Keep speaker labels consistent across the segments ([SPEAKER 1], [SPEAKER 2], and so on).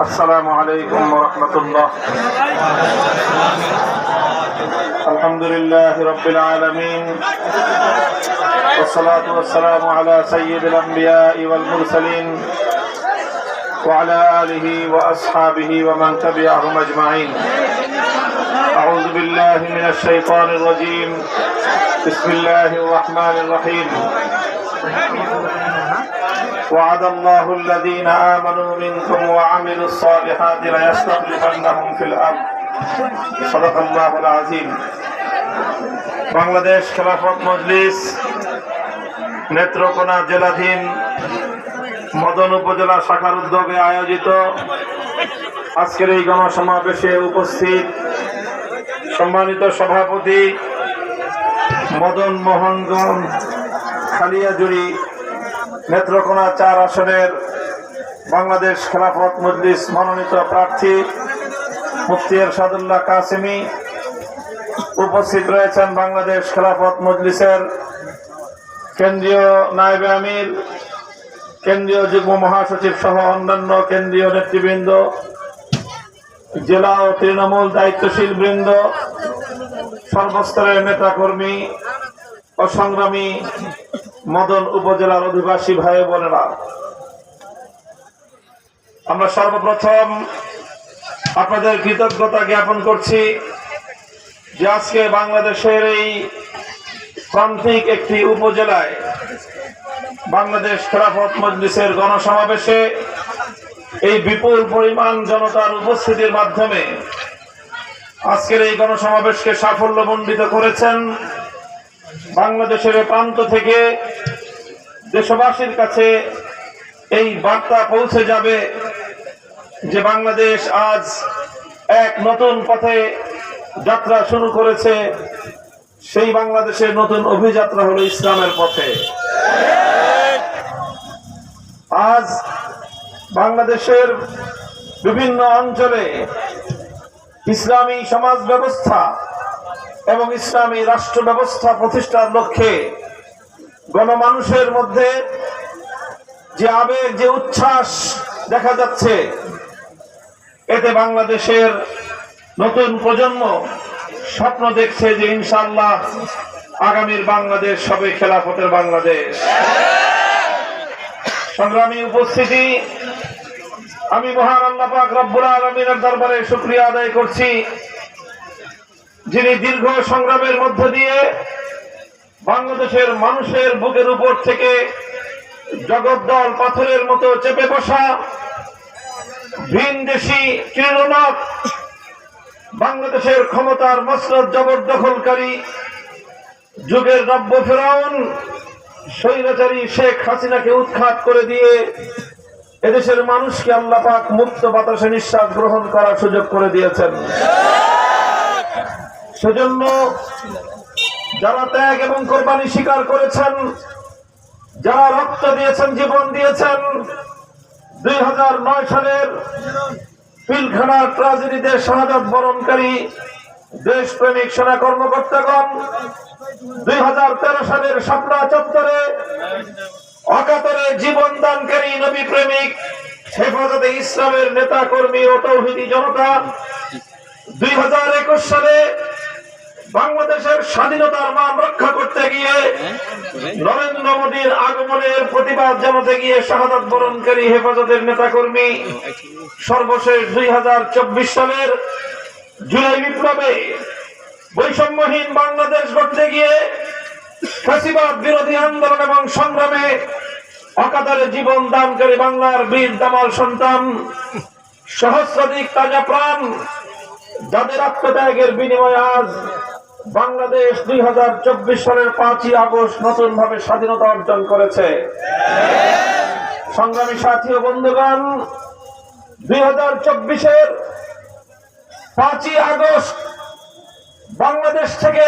[SPEAKER 1] السلام عليكم ورحمة الله. الحمد لله رب العالمين. والصلاة والسلام على سيد الأنبياء والمرسلين وعلى آله وأصحابه ومن تبعهم أجمعين. أعوذ بالله من الشيطان الرجيم. بسم الله الرحمن الرحيم. وعد الله الذين آمنوا منكم وعملوا الصالحات ليستخلفنهم في الأرض صدق الله العظيم বাংলাদেশ খেলাফত মজলিস নেত্রকোনা জেলাধীন মদন উপজেলা শাখার উদ্যোগে আয়োজিত আজকের এই গণসমাবেশে উপস্থিত সম্মানিত সভাপতি মদন মোহনগঞ্জ খালিয়াজুড়ি নেত্রকোনা চার আসনের বাংলাদেশ খেলাফত মজলিস মনোনীত প্রার্থী মুফতি এরশাদুল্লাহ কাসেমি উপস্থিত রয়েছেন বাংলাদেশ খেলাফত মজলিসের কেন্দ্রীয় নায়েবে আমির, কেন্দ্রীয় যুগ্ম মহাসচিব সহ অন্যান্য কেন্দ্রীয় নেতৃবৃন্দ, জেলা ও তৃণমূল দায়িত্বশীল বৃন্দ, সর্বস্তরের নেতাকর্মী ও সংগ্রামী মদন উপজেলার অধিবাসী ভাই বোনেরা, আমরা সর্বপ্রথম আপনাদের কৃতজ্ঞতা জ্ঞাপন করছি যে আজকে বাংলাদেশের এই প্রান্তিক একটি উপজেলায় বাংলাদেশ খেলাফত মজলিসের গণসমাবেশে এই বিপুল পরিমাণ জনতার উপস্থিতির মাধ্যমে আজকের এই গণসমাবেশকে সাফল্য সাফল্যমণ্ডিত করেছেন বাংলাদেশের প্রান্ত থেকে দেশবাসীর কাছে এই বার্তা পৌঁছে যাবে যে বাংলাদেশ আজ এক নতুন পথে যাত্রা শুরু করেছে। সেই বাংলাদেশের নতুন অভিযাত্রা হলো ইসলামের পথে। আজ বাংলাদেশের বিভিন্ন অঞ্চলে ইসলামী সমাজ ব্যবস্থা এবং ইসলামী রাষ্ট্র ব্যবস্থা প্রতিষ্ঠার লক্ষ্যে গণমানুষের মধ্যে যে আবেগ, যে উচ্ছ্বাস দেখা যাচ্ছে, এতে বাংলাদেশের নতুন প্রজন্ম স্বপ্ন দেখছে যে ইনশাল্লাহ আগামীর বাংলাদেশ সবে খেলাফতের বাংলাদেশ। সংগ্রামী উপস্থিতি, আমি মহান আল্লাহ রব্বুল আলমিনের দরবারে শুক্রিয়া আদায় করছি। যিনি দীর্ঘ সংগ্রামের মধ্য দিয়ে বাংলাদেশের মানুষের বুকের উপর থেকে জগদ্দল পাথরের মতো চেপে বসা ভিনদেশি তৃণমূল বাংলাদেশের ক্ষমতার মসনদ জবরদখলকারী যুগের নব্য ফেরাউন, স্বৈরাচারী শেখ হাসিনাকে উৎখাত করে দিয়ে এদেশের মানুষকে আল্লাহ পাক মুক্ত বাতাসে নিঃশ্বাস গ্রহণ করার সুযোগ করে দিয়েছেন। সেজন্য যারা ত্যাগ এবং কোরবানি স্বীকার করেছেন, যারা রক্ত দিয়েছেন, জীবন দিয়েছেন, দুই হাজার নয় সালের পিলখানা ট্রাজেডিতে শাহাদাত বরণকারী দেশপ্রেমিক সেনা কর্মকর্তাগণ দুই হাজার তেরো সালের শাপলা চত্বরে অকাতরে জীবন দানকারী নবী প্রেমিক হেফাজতে ইসলামের নেতা কর্মী ও তৌহিদি জনতা দুই হাজার একুশ সালে বাংলাদেশের স্বাধীনতার মান রক্ষা করতে গিয়ে নরেন্দ্র মোদীর আগমনের প্রতিবাদ জানাতে গিয়ে শাহাদাত বরণকারী হেফাজতের নেতাকর্মী সর্বশেষ দুই হাজার চব্বিশ সালের জুলাই বিপ্লবে বৈষম্যহীন বাংলাদেশ গড়তে গিয়ে ফাঁসিবাদ বিরোধী আন্দোলন এবং সংগ্রামে অকাতারে জীবন দানকারী বাংলার বীর দামাল সন্তান সহস্রাধিক তাজা প্রাণ যাদের আত্মত্যাগের বিনিময়ে আজ বাংলাদেশ দুই হাজার চব্বিশ সালের পাঁচই আগস্ট নতুন ভাবে স্বাধীনতা অর্জন করেছে। সংগ্রামী সাথী ও বন্ধুগণ, দুই হাজার চব্বিশের পাঁচই আগস্ট বাংলাদেশ থেকে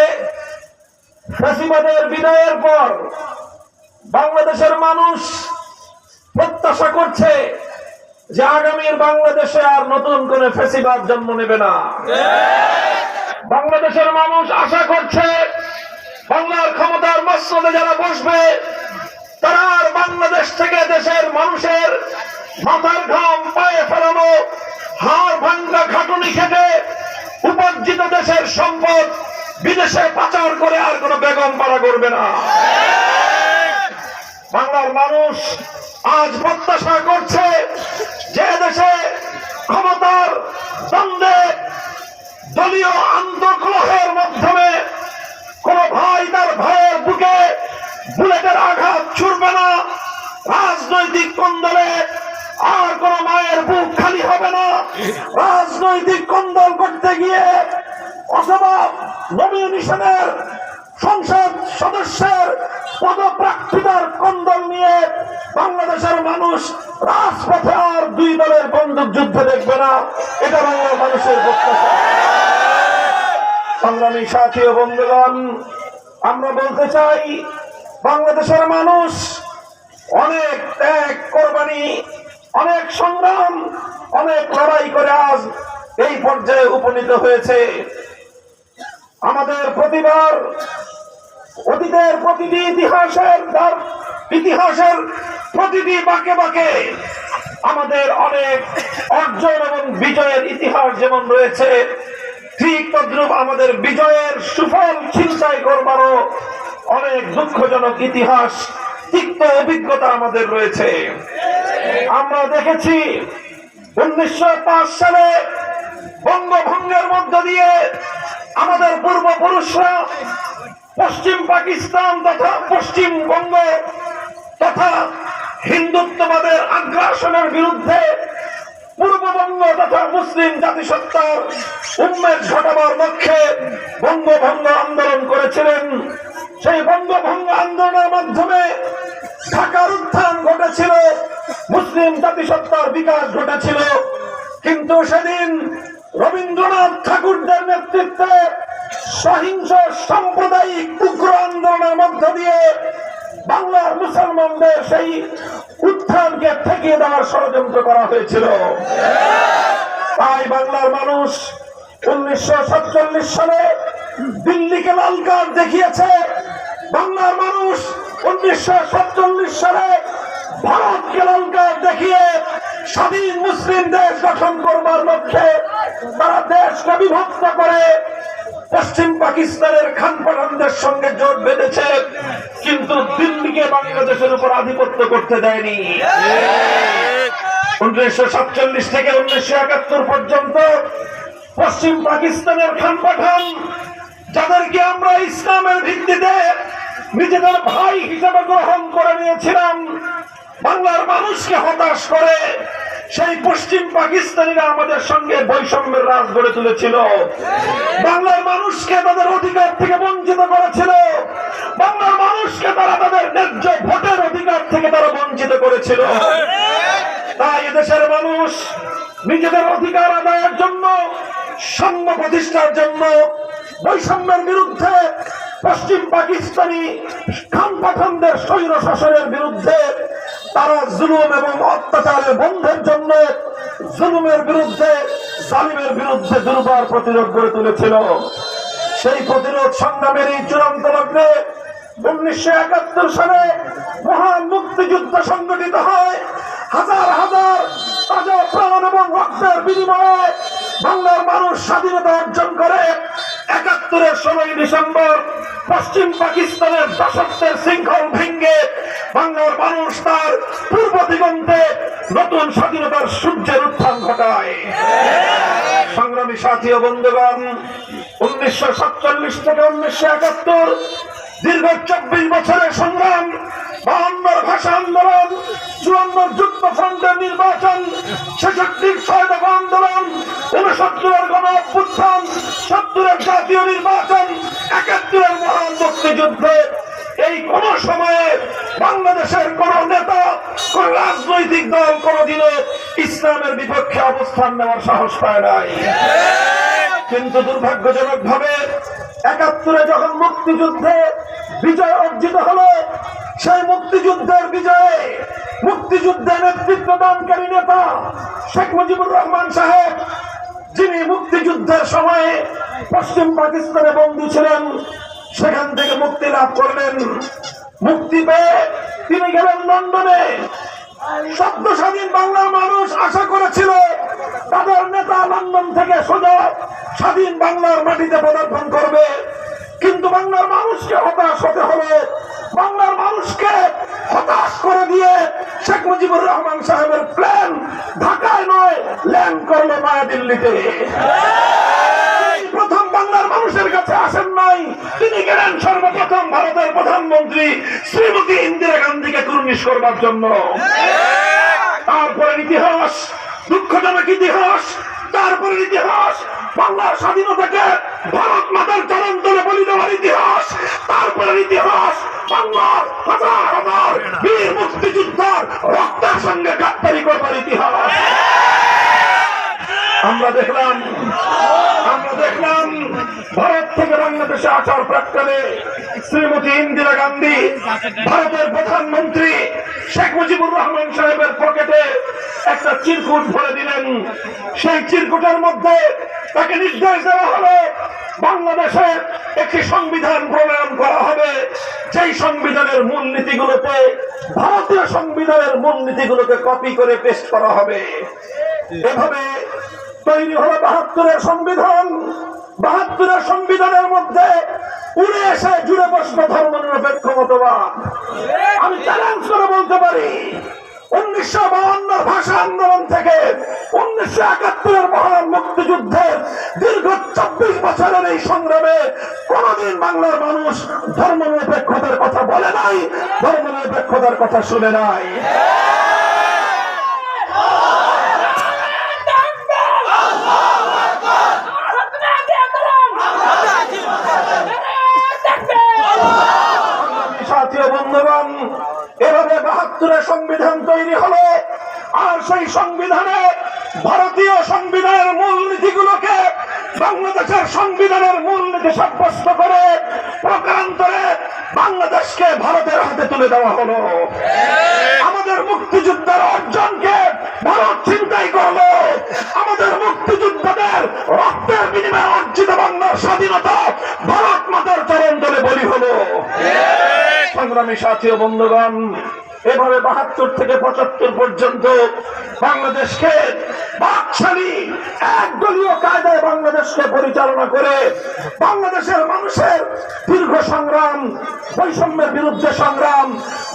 [SPEAKER 1] ফ্যাসিবাদের বিদায়ের পর বাংলাদেশের মানুষ প্রত্যাশা করছে যে আগামীর বাংলাদেশে আর নতুন করে ফেসিবাদ জন্ম নেবে না। বাংলাদেশের মানুষ আশা করছে বাংলার ক্ষমতার মসনদে যারা বসবে, তারা আর বাংলাদেশ থেকে দেশের মানুষের মাথার ঘাম পায়ে ফেলানো, হাড় ভাঙ্গা খাটুনি খেটে উপার্জিত দেশের সম্পদ বিদেশে পাচার করে আর কোনো বেগম পাড়া করবে না। বাংলার মানুষ আজ প্রত্যাশা করছে যে দেশে ক্ষমতার দ্বন্দ্বে দলীয় বুলেটের আঘাত ছুড়বে না। রাজনৈতিক কন্দলে আর কোন মায়ের বুক খালি হবে না। রাজনৈতিক কন্দল করতে গিয়ে অথবা নমিনেশনের সংসদ সদস্যের পদপ্রার্থীদের কন্দল নিয়ে বাংলাদেশের মানুষ রাজপথে আর দুই দলের বন্দুক যুদ্ধ দেখবে না। এটা বাংলার মানুষের প্রত্যাশা। সংগ্রামী সাথী বন্ধুগণ, আমরা বলতে চাই বাংলাদেশের মানুষ অনেক ত্যাগ, কোরবানি, অনেক সংগ্রাম, অনেক লড়াই করে আজ এই পর্যায়ে উপনীত হয়েছে। আমাদের প্রতিবার অতীতের প্রতিটি ইতিহাসের ইতিহাসের প্রতিটি বাঁকে বাঁকে আমাদের অনেক অর্জন এবং বিজয়ের ইতিহাস যেমন রয়েছে, ঠিক তদ্রুপ আমাদের বিজয়ের সুফল চিন্তাই করবারও অনেক দুঃখজনক ইতিহাস, তিক্ত অভিজ্ঞতা আমাদের রয়েছে। আমরা দেখেছি, উনিশশো পাঁচ সালে বঙ্গভঙ্গের মধ্য দিয়ে আমাদের পূর্বপুরুষরা পশ্চিম পাকিস্তান তথা পশ্চিমবঙ্গ তথা হিন্দুত্ববাদের আগ্রাসনের বিরুদ্ধে পূর্ববঙ্গ তথা মুসলিম জাতিসত্তার উন্মেষ ঘটাবার হয়েছিল। তাই বাংলার মানুষ উনিশশো সাতচল্লিশ সালে দিল্লিকে লাল কার্ড দেখিয়েছে। বাংলার মানুষ উনিশশো সাতচল্লিশ সালে ভারতকে লাল কার্ড দেখিয়ে স্বাধীন মুসলিম দেশ গঠন করবার লক্ষ্যে তারা দেশকে বিভক্ত করে পশ্চিম পাকিস্তানের খান পাঠানদের সঙ্গে জোট বেঁধেছে। কিন্তু দিল্লিকে বাংলাদেশের উপর আধিপত্য করতে দেয়নি। উনিশশো সাতচল্লিশ থেকে উনিশশো একাত্তর পর্যন্ত পশ্চিম পাকিস্তানের খান পাঠান, যাদেরকে আমরা ইসলামের ভিত্তিতে নিজেদের ভাই হিসেবে গ্রহণ করে নিয়েছিলাম, বাংলার মানুষকে হতাশ করে সেই পশ্চিম পাকিস্তানিরা আমাদের সঙ্গে বৈষম্যের রাজ গড়ে তুলেছিল। বাংলার মানুষকে তাদের অধিকার থেকে বঞ্চিত করেছিল। বাংলার মানুষকে তারা তাদের ন্যায্য ভোটের অধিকার থেকে তারা বঞ্চিত করেছিল। তাই এদেশের মানুষ নিজেদের অধিকার আদায়ের জন্য সাম্য প্রতিষ্ঠার জন্য বৈষম্যের বিরুদ্ধে পশ্চিম পাকিস্তানি খান পাঠানদের স্বৈর শাসনের বিরুদ্ধে তারা জুলুম এবং অত্যাচারের বন্ধের জন্য জুলুমের বিরুদ্ধে, জালিমের বিরুদ্ধে দুর্বার প্রতিরোধ গড়ে তুলেছিল। সেই প্রতিরোধ সংগ্রামের এই চূড়ান্ত লগ্নে উনিশশো একাত্তর সালে মহান মুক্তিযুদ্ধ সংগঠিত হয়। হাজার হাজার তাজা প্রাণ এবং রক্তের বিনিময়ে বাংলার মানুষ স্বাধীনতা অর্জন করে। একাত্তরের ষোলোই ডিসেম্বর পশ্চিম পাকিস্তানের দাসত্বের শৃঙ্খল ভেঙ্গে বাংলার মানুষ তার পূর্ব দিগন্তে নতুন স্বাধীনতার সূর্যের উত্থান ঘটায়। সংগ্রামী সাথী ও বন্ধুগণ, উনিশশো সাতচল্লিশ থেকে উনিশশো একাত্তর দীর্ঘ চব্বিশ বছরের সংগ্রাম, বাহান্নর ভাষা আন্দোলন চুয়ান্ন যুদ্ধ ফ্রন্টের নির্বাচন, ছেষট্টির ছয় দফা আন্দোলন উনসত্তরের গণ অভ্যুত্থান সত্তরের জাতীয় নির্বাচন, একাত্তরের মহান মুক্তিযুদ্ধে এই কোন সময়ে বাংলাদেশের কোন নেতা, কোন রাজনৈতিক দল কোনদিনও ইসলামের বিপক্ষে অবস্থান নেওয়ার সাহস পায় নাই। কিন্তু দুর্ভাগ্যজনক ভাবে একাত্তরে যখন মুক্তিযুদ্ধে বিজয় অর্জিত হলো, সেই মুক্তিযুদ্ধের বিজয়ে মুক্তিযুদ্ধে নেতৃত্ব দানকারী নেতা শেখ মুজিবুর রহমান সাহেব, যিনি মুক্তিযুদ্ধের সময়ে পশ্চিম পাকিস্তানে বন্দী ছিলেন, সেখান থেকে মুক্তি লাভ করলেন। মুক্তি পেয়ে তিনি গেলেন লন্ডনে। সদ্য স্বাধীন বাংলার মানুষ আশা করেছিল তাদের নেতা লন্ডন থেকে সোজা স্বাধীন বাংলার মাটিতে পদার্পণ করবে। কিন্তু বাংলার মানুষকে হতাশ হতে হবে। বাংলার মানুষকে হতাশ করে দিয়ে শেখ মুজিবুর রহমান সাহেবের প্ল্যান ঢাকায় নয়, ল্যান্ড করল নয়াদিল্লিতে তিনি প্রথম বাংলার মানুষের কাছে আসেন নাই। তিনি গেলেন সর্বপ্রথম ভারতের প্রধানমন্ত্রী শ্রীমতী ইন্দিরা গান্ধীকে কুর্নিশ করবার জন্য। তারপরে ইতিহাস, দুঃখজনক ইতিহাস তারপরে ইতিহাস বাংলার স্বাধীনতাকে ভারত মাতার চরণ তলে বলি দেওয়ার ইতিহাস তারপরে ইতিহাস বাংলার হাজার হাজার বীর মুক্তিযোদ্ধার রক্তের সঙ্গে গাদ্দারি করবার ইতিহাস। আমরা দেখলাম আমরা দেখলাম ভারত থেকে বাংলাদেশে আসার প্রাক্কালে শ্রীমতী ইন্দিরা গান্ধী ভারতের প্রধানমন্ত্রী শেখ মুজিবুর রহমান সাহেবের পকেটে একটা চিরকুট ভরে দিলেন। সেই চিরকুটের মধ্যে তাকে নির্দেশ দেওয়া হলো, বাংলাদেশে একটি সংবিধান প্রণয়ন করা হবে। যেই সংবিধানের মূলনীতিগুলোতে, ভারতীয় সংবিধানের মূলনীতিগুলোকে কপি করে পেস্ট করা হবে। এভাবে তৈরি হলো বাহাত্তরের সংবিধান। বাহাত্তরের সংবিধানের মধ্যে উড়ে এসে জুড়ে বসল ধর্ম নিরপেক্ষ মতবাদ আমি চ্যালেঞ্জ করে বলতে পারি, উনিশশো বাউন্নর ভাষা আন্দোলন থেকে উনিশশো একাত্তরের মহান মুক্তিযুদ্ধের দীর্ঘ চব্বিশ বছরের এই সংগ্রামে কোনদিন বাংলার মানুষ ধর্ম নিরপেক্ষতার কথা বলে নাই, ধর্ম নিরপেক্ষতার কথা শুনে নাই জাতীয় বন্ধুগণ এভাবে বাহাত্তরের সংবিধান তৈরি হলো আর সেই সংবিধানে ভারতীয় সংবিধানের মূল নীতিগুলোকে বাংলাদেশের সংবিধানের মূল নীতি সাব্যস্ত করে প্রকারান্তরে বাংলাদেশকে ভারতের হাতে তুলে দেওয়া হলো। আমাদের মুক্তিযুদ্ধের অর্জনকে ভারত চিন্তাই করল। আমাদের মুক্তিযোদ্ধাদের রক্তের বিনিময়ে অর্জিত বাংলার স্বাধীনতা ভারত মাতার চরণ দলে বলি হলো। সংগ্রামী সাথী ও বন্ধুগণ, এভাবে বাহাত্তর থেকে পঁচাত্তর পর্যন্ত বাংলাদেশকে বাকশালী, একদলীয় কায়দায় বাংলাদেশকে পরিচালনা করে বাংলাদেশের মানুষের দীর্ঘ সংগ্রাম, বৈষম্যের বিরুদ্ধে সংগ্রাম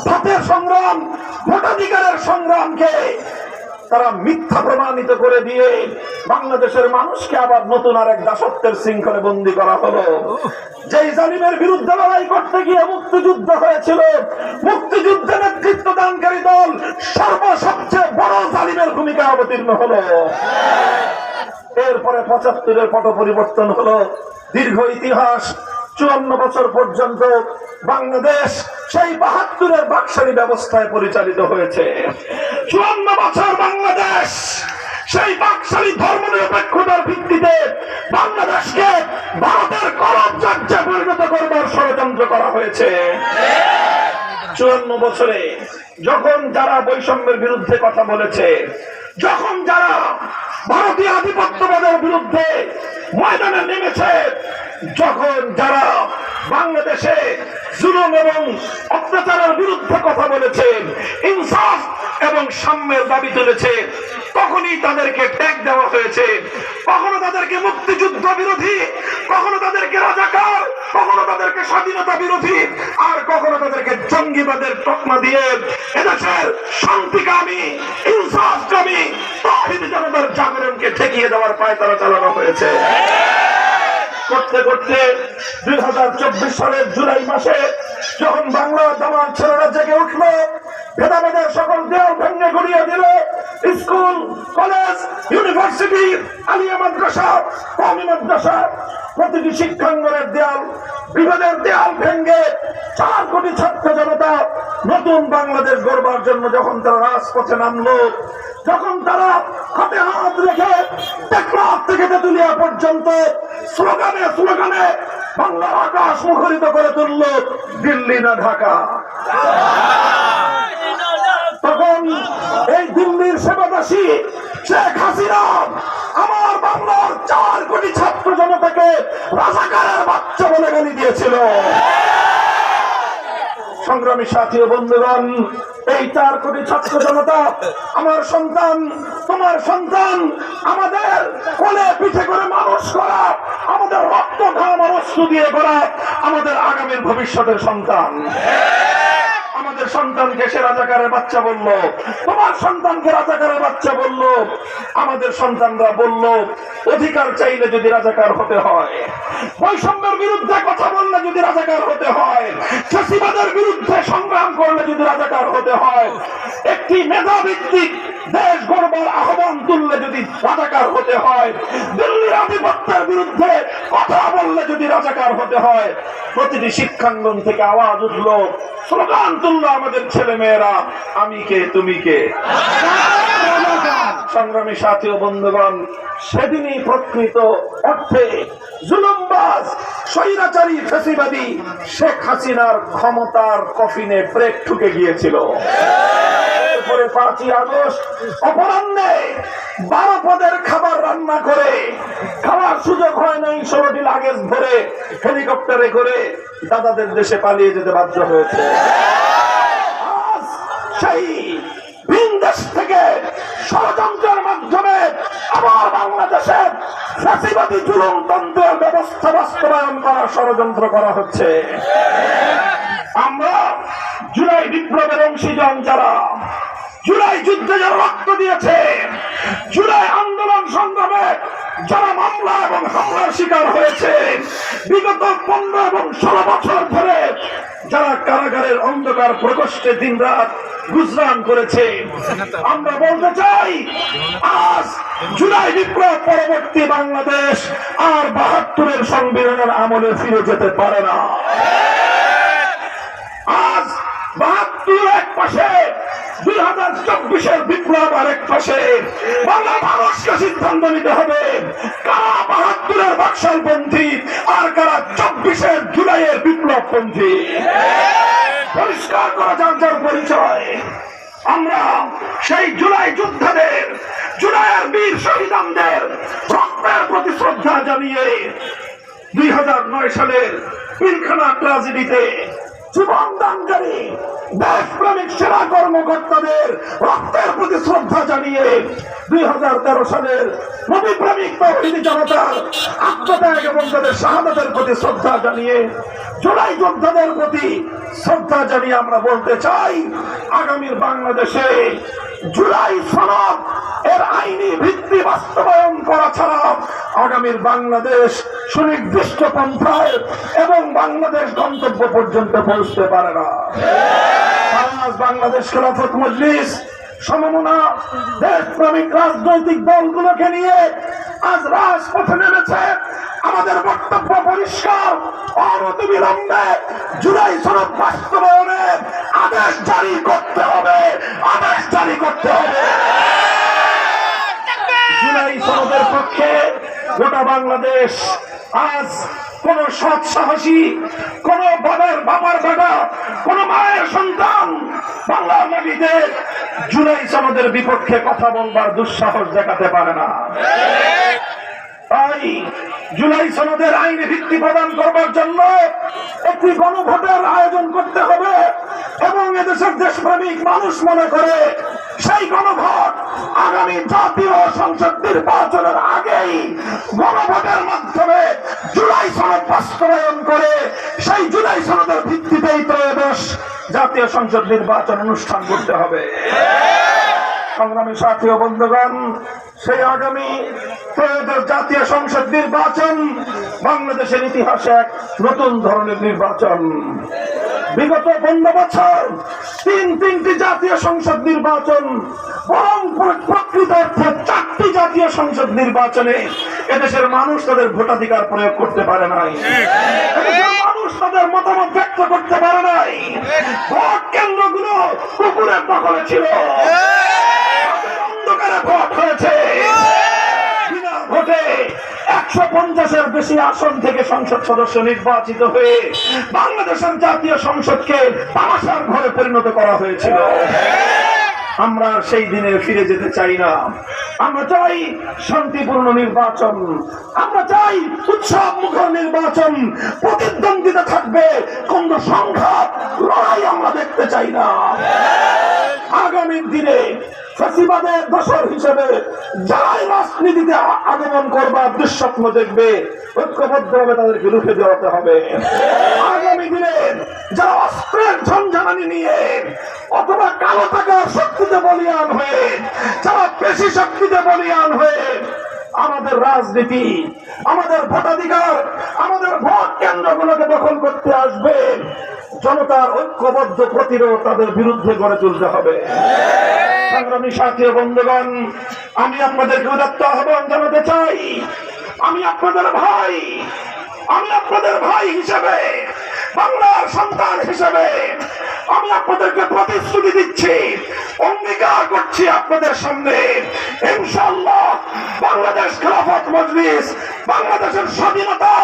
[SPEAKER 1] ভাতের সংগ্রাম, ভোটাধিকারের সংগ্রামকে তারা মিথ্যা প্রমাণিত করে দিয়ে বাংলাদেশের মানুষকে আবার নতুন আর এক দাসত্বের শৃঙ্খলে বন্দি করা হলো। যেই জালিমের বিরুদ্ধে লড়াই করতে গিয়ে মুক্তিযুদ্ধ হয়েছিল, মুক্তিযুদ্ধে নেতৃত্ব দানকারী দল সর্ব সবচেয়ে বড় জালিমের ভূমিকা অবতীর্ণ হলো। এরপরে পঁচাত্তরের পট পরিবর্তন হলো। দীর্ঘ ইতিহাস, চুয়ান্ন বছর পর্যন্ত বাংলাদেশ সেই বাহাত্তরের বাকশালী ব্যবস্থায় পরিচালিত হয়েছে। চুয়ান্ন বছর বাংলাদেশ সেই বাকশালী ধর্ম নিরপেক্ষতার ভিত্তিতে বাংলাদেশকে ভারতের করব রাজ্যে পরিণত করবার ষড়যন্ত্র করা হয়েছে। চুয়ান্ন বছরে যখন যারা বৈষম্যের বিরুদ্ধে কথা বলেছে, যখন যারা ভারতীয় আধিপত্যবাদের বিরুদ্ধে ময়দানে নেমেছে, যখন যারা বাংলাদেশে জুলুম এবং অত্যাচারের বিরুদ্ধে কথা বলেছে, ইনসাফ এবং সাম্যের দাবি তুলেছে, তখনই তাদেরকে ট্যাগ দেওয়া হয়েছে। কখনো তাদেরকে মুক্তিযুদ্ধ বিরোধী, কখনো তাদেরকে রাজাকার কখনো তাদেরকে স্বাধীনতা বিরোধী আর কখনো তাদেরকে জঙ্গিবাদের তকমা দিয়ে এদেশের শান্তিকামী, ইনসাফকামী, তাহিদ জনতার জাগরণকে ঠেকিয়ে দেওয়ার পায় তারা চালানো হয়েছে। করতে করতে দুই হাজার চব্বিশ সালের জুলাই মাসে যখন বাংলা জামাত ছেলেরা জেগে উঠল ভেদাভেদের সকল দেওয়াল ভেঙে গড়িয়ে দিল school, college, university, Alia Madrasa কমি মাদ্রাসা, প্রতিটি শিক্ষাঙ্গনের দেয়াল, বিভেদের দেয়াল ভেঙ্গে চার কোটি ছাত্র জনতা নতুন বাংলাদেশ গড়বার জন্য যখন তারা রাজপথে নামলো, যখন তারা হাতে হাত রেখে টেকনাফ থেকে তেতুলিয়া পর্যন্ত স্লোগানে স্লোগানে বাংলার আকাশ মুখরিত করে তুলল, দিল্লি না ঢাকা। তখন এই দিল্লির সেবাদাসী শেখ হাসিনা আমার বাংলার চার কোটি ছাত্র জনতাকে রাজাকারের বাচ্চা বলে গালি দিয়েছিল। সংগ্রামী সাথী ও বন্ধুগণ, এই চার কোটি ছাত্র জনতা, আমার সন্তান, তোমার সন্তান, আমাদের কোলে পিঠে করে মানুষ করা, আমাদের রক্ত আর অশ্রু দিয়ে করা, আমাদের আগামীর ভবিষ্যতের সন্তান। আমাদের সন্তানকে সে রাজাকারের বাচ্চা বলল, তোমার সন্তানকে রাজাকারের বাচ্চা বলল। আমাদের সন্তানরা বলল, অধিকার চাইলে যদি রাজাকার হতে হয়, বৈষম্যের বিরুদ্ধে কথা বললে যদি রাজাকার হতে হয়, চাষিবাদের বিরুদ্ধে সংগ্রাম করলে যদি রাজাকার হতে হয়, একটি মেধাভিত্তিক দেশ গড়বার আহ্বান তুললে যদি রাজাকার হতে হয়, দিল্লির আধিপত্যের বিরুদ্ধে কথা বললে যদি রাজাকার হতে হয়, প্রতিটি শিক্ষাঙ্গন থেকে আওয়াজ উঠল, স্লোগান তুললো আমাদের ছেলে মেয়েরা আমি কে, তুমি কে? সংগ্রামী সাথী ও বন্ধুগণ, সেদিনই প্রকৃত অর্থে জুলুমবাজ, স্বৈরাচারী ফেসিবাদী শেখ হাসিনার ক্ষমতার কফিনে ব্রেক ঠুকে গিয়েছিল। খাওয়ার সুযোগ হয় নাই হেলিকপ্টারে করে দাদাদের দেশে পালিয়ে যেতে বাধ্য হয়েছে। থেকে ষড়যন্ত্রের মাধ্যমে আবার বাংলাদেশের ফাঁসিবাদী জুলুমতন্ত্রের ব্যবস্থা বাস্তবায়ন করার ষড়যন্ত্র করা হচ্ছে। আমরা জুলাই বিপ্লবের অংশীজন যারা, জুলাই যুদ্ধে যারা রক্ত দিয়েছে, জুলাই আন্দোলন সংগ্রামে যারা মামলা এবং হামলার শিকার হয়েছে, বিগত পনেরো এবং ষোলো বছর ধরে যারা কারাগারের অন্ধকার প্রকোষ্ঠে দিন রাত গুজরান করেছে, আমরা বলতে চাই, আজ জুলাই বিপ্লব পরবর্তী বাংলাদেশ আর বাহাত্তরের সংবিধানের আমলে ফিরে যেতে পারে না। হাজার চব্বিশের বিপ্লব আর এক পাশে বাংলা মানুষকে সিদ্ধান্ত নিতে হবে। কারা বাহাত্তরের বাকশালপন্থী আর কারা চব্বিশের জুলাইয়ের বিপ্লবপন্থী? পরিষ্কার করা যার যার পরিচয়। আমরা সেই জুলাই যোদ্ধাদের, জুলাইয়ের বীর শহীদানদের রক্তের প্রতি শ্রদ্ধা জানিয়ে দুই হাজার নয় সালের পিলখানা ট্রাজেডিতে জীবন দানকারী দেশপ্রেমিক সেনা কর্মকর্তাদের রক্তের প্রতি শ্রদ্ধা জানিয়ে দুই হাজার তেরো সালের নবী প্রেমিক তৌহিদি জনতার আত্মত্যাগ এবং তাদের শাহাদাতের প্রতি শ্রদ্ধা জানিয়ে, জুলাই যোদ্ধাদের প্রতি শ্রদ্ধা জানিয়ে আমরা বলতে চাই, আগামীর বাংলাদেশে জুলাই সনদ এর আইনি ভিত্তি বাস্তবায়ন করা ছাড়া আগামীর বাংলাদেশ সুনির্দিষ্ট পন্থায় এবং বাংলাদেশ গন্তব্য পর্যন্ত পৌঁছতে পারে না। বাংলাদেশ খেলাফত মজলিস সমমনা দেশপ্রেমিক রাজনৈতিক দলগুলোকে নিয়ে আজ রাজপথে নেমেছে। আমাদের বক্তব্য পরিষ্কার অনতিবিলম্বে জুলাই সনদ বাস্তবায়নের আদেশ জারি করতে হবে। আদেশ জারি করতে হবে। জুলাই সনদের পক্ষে গোটা বাংলাদেশ আজ কোন সৎ সাহসী, কোন বাবার বাবার বেটা, কোন মায়ের সন্তান বাংলার মাটিতে জুলাই সনদের বিপক্ষে কথা বলবার দুঃসাহস দেখাতে পারে না। তাই জুলাই সনদের আইনে ভিত্তি প্রদান করবার জন্য একটি গণভোটের আয়োজন করতে হবে এবং এদেশের দেশপ্রেমিক মানুষ মনে করে সেই গণভোট আগামী জাতীয় সংসদ নির্বাচনের আগেই গণভোটের মাধ্যমে জুলাই সনদ বাস্তবায়ন করে সেই জুলাই সনদের ভিত্তিতেই ত্রয়োদশ জাতীয় সংসদ নির্বাচন অনুষ্ঠান করতে হবে। সংগ্রামী সাথী ও বন্ধুগণ, সেই আগামী ত্রয়োদশ জাতীয় সংসদ নির্বাচন বাংলাদেশের ইতিহাসে এক নতুন ধরনের নির্বাচন। বিগত পনেরো বছর তিন তিনটি জাতীয় সংসদ নির্বাচন বরং প্রকৃত অর্থে চারটি জাতীয় সংসদ নির্বাচনে এদেশের মানুষ তাদের ভোটাধিকার প্রয়োগ করতে পারে নাই। মানুষ তাদের মতামত ব্যক্ত করতে পারে নাই। ভোট কেন্দ্রগুলো কুকুরের দখলে ছিল। অন্ধকারে ভোট হয়েছে। বিনা ভোটে একশো পঞ্চাশের বেশি আসন থেকে সংসদ সদস্য নির্বাচিত হয়ে বাংলাদেশের জাতীয় সংসদকে তামাশার ঘরে পরিণত করা হয়েছিল। আমরা সেই দিনে ফিরে যেতে চাই না। আমরা চাই শান্তিপূর্ণ নির্বাচন। আমরা চাই উৎসব মুখর নির্বাচন। প্রতিদ্বন্দ্বিতা থাকবে। কোন সংঘাত, লড়াই আমরা দেখতে চাই না। আগামী দিনে ফাঁসিবাদের দশর হিসেবে যারাই রাজনীতিতে আগমন করবার দুঃস্বপ্ন দেখবে, ঐক্যবদ্ধভাবে তাদেরকে রুখে দেওয়াতে হবে। আগামী দিনে যারা অস্ত্রের ঝঞ্ঝানি নিয়ে অথবা কালো টাকার শক্তিতে বলিয়ান হয়ে, যারা পেশি শক্তিতে বলিয়ান হয়ে আমাদের রাজনীতি, আমাদের ভোটাধিকার, আমাদের ভোট কেন্দ্রগুলোকে দখল করতে আসবে। জনতার ঐক্যবদ্ধ প্রতিরোধ তাদের বিরুদ্ধে গড়ে তুলতে হবে। সংগ্রামী সাথী বন্ধুগণ, আমি আপনাদেরকে উদাত্ত আহ্বান জানাতে চাই। আমি আপনাদের ভাই, আমি আপনাদের ভাই হিসেবে, বাংলার সন্তান হিসেবে আমি আপনাদেরকে প্রতিশ্রুতি দিচ্ছি। অঙ্গীকার করছি আপনাদের সামনে। ইনশাআল্লাহ বাংলাদেশ খেলাফত মজলিস বাংলাদেশের স্বাধীনতা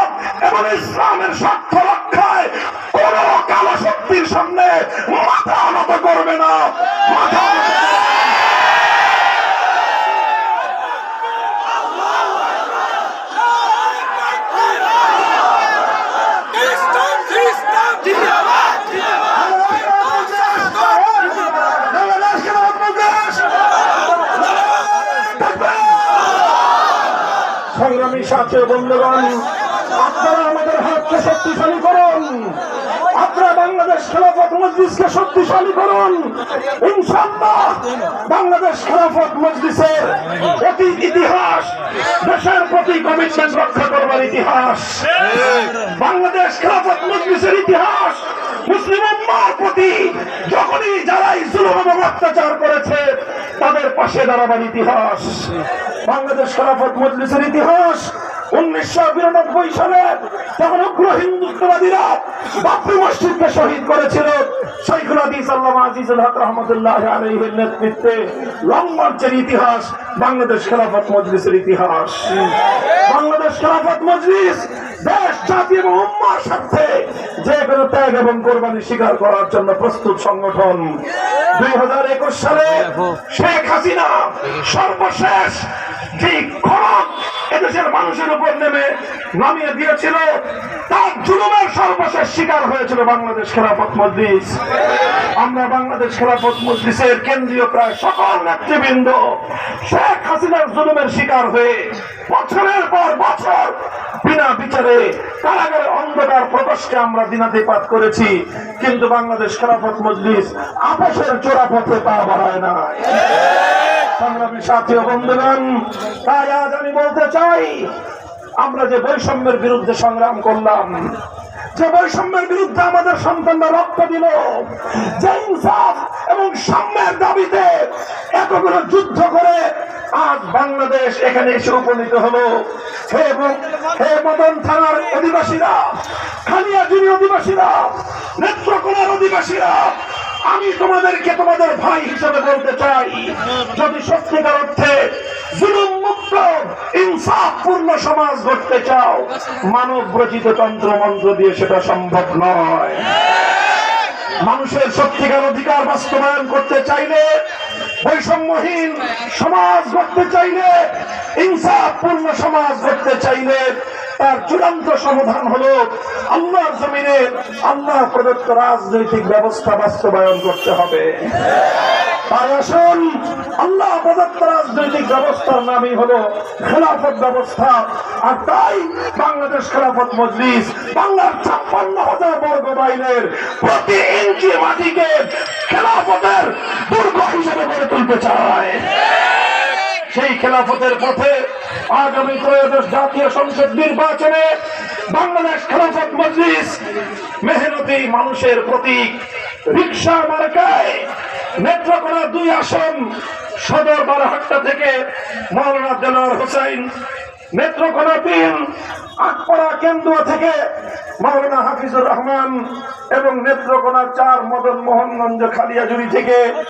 [SPEAKER 1] এবং ইসলামের স্বার্থ রক্ষায় কোন কালো শক্তির সামনে মাথা নত করবে না। মাথা নত করবে না।
[SPEAKER 2] Islam, Islam, জিন্দাবাদ, জিন্দাবাদ।
[SPEAKER 1] বাংলাদেশ খেলাফত মজলিস সংগ্রামী সাথে বন্ধুগণ, আপনারা আমাদের হাতকে শক্তিশালী করুন। আপনারা বাংলাদেশ খেলাফত মজলিসকে শক্তিশালী করুন। বাংলাদেশ খেলাফত মজলিসের অতীত ইতিহাস, দেশের প্রতি কমিটমেন্ট রক্ষা করবার ইতিহাস। বাংলাদেশ খেলাফত মজলিসের ইতিহাস মুসলিম প্রতি যখনই যারাই জুলুম অত্যাচার করেছে তাদের পাশে দাঁড়াবার ইতিহাস। বাংলাদেশ খারাপ মজলিসের ইতিহাস। উনিশশো বিরানব্বই সালে তখন উগ্র হিন্দুত্ববাদীরা বাবরি মসজিদকে শহীদ করেছিল শৈখুল হাদিস আল্লামা আজিজুল হক রহমতুল্লাহ আলাইহির নেতৃত্বে লং মার্চের ইতিহাস, বাংলাদেশ খেলাফত মজলিসের ইতিহাস। বাংলাদেশ খেলাফত মজলিস দেশ, জাতি এবং উম্মার স্বার্থে যে কোনো ত্যাগ এবং কোরবানি স্বীকার করার জন্য প্রস্তুত সংগঠন। দুই হাজার একুশ সালে শেখ হাসিনা সর্বশেষ যে খড়ক এদেশের মানুষের উপর নেমে নামিয়ে দিয়েছিল। তার জুলুমের সর্বশেষ শিকার হয়েছিল বাংলাদেশ খেলাফত মজলিস। আমরা বাংলাদেশ খেলাফত মজলিসের কেন্দ্রীয় প্রায় সকল নেতৃবৃন্দ শেখ হাসিনার জুলুমের শিকার হয়ে বছরের পর বছর বিনা বিচারে কারাগারে অন্ধকার প্রকাশকে আমরা দিনাতিপাত করেছি। কিন্তু বাংলাদেশ খেলাফত মজলিস আপসের চোরা পথে পা বাড়ায় না সংগ্রামী সাথী বন্ধুগণ, তাই আজ আমি বলতে চাই, আমরা যে বৈষম্যের বিরুদ্ধে সংগ্রাম করলাম, যে বৈষম্যের বিরুদ্ধে আমাদের সন্তানরা রক্ত দিল, যে ইনসাফ এবং সাম্যের দাবিতে এতগুলো যুদ্ধ করে আজ বাংলাদেশ এখানে এসে উপনীত হলো। হে হে মদন থানার অধিবাসীরা খালিয়াজুরি অধিবাসীরা, নেত্রকোনার অধিবাসীরা আমি তোমাদেরকে তোমাদের ভাই হিসেবে বলতে চাই, যদি সত্যিকার অর্থে জুলুম মুক্ত, ইনসাফপূর্ণ সমাজ গড়তে চাও, মানব রচিত তন্ত্র মন্ত্র দিয়ে সেটা সম্ভব নয়। মানুষের সত্যিকার অধিকার বাস্তবায়ন করতে চাইলে বৈষম্যহীন সমাজ গড়তে চাইলে, ইনসাফপূর্ণ সমাজ গড়তে চাইলে তার চূড়ান্ত সমাধান হলো আল্লাহর জমিনে আল্লাহ প্রদত্ত রাজনৈতিক ব্যবস্থা বাস্তবায়ন করতে হবে। আর আল্লাহ রাজনৈতিক ব্যবস্থার নামই হলো খেলাফত ব্যবস্থা। আর তাই বাংলাদেশ খেলাফত মজলিস বাংলার ছাপ্পান্ন হাজার বর্গ প্রতি ইঞ্চি মাটিকে খেলাফতের দুর্গ হিসেবে গড়ে তুলতে চায়। সেই খেলাফতের পথে আগামী ত্রয়োদশ জাতীয় সংসদ নির্বাচনে বাংলাদেশ খেলাফত মজলিস মেহনতি মানুষের প্রতীক রিক্সা মার্কায় নেত্রকোনা দুই আসন, সদর বারাহাট্টা থেকে মৌলানা দেলোয়ার হোসাইন, নেত্রকোনা তিন আকপাড়া কেন্দ্র থেকে মৌলানা হাফিজুর রহমান এবং নেত্রকোনা চার মদন মোহনগঞ্জ খালিয়াজুরি থেকে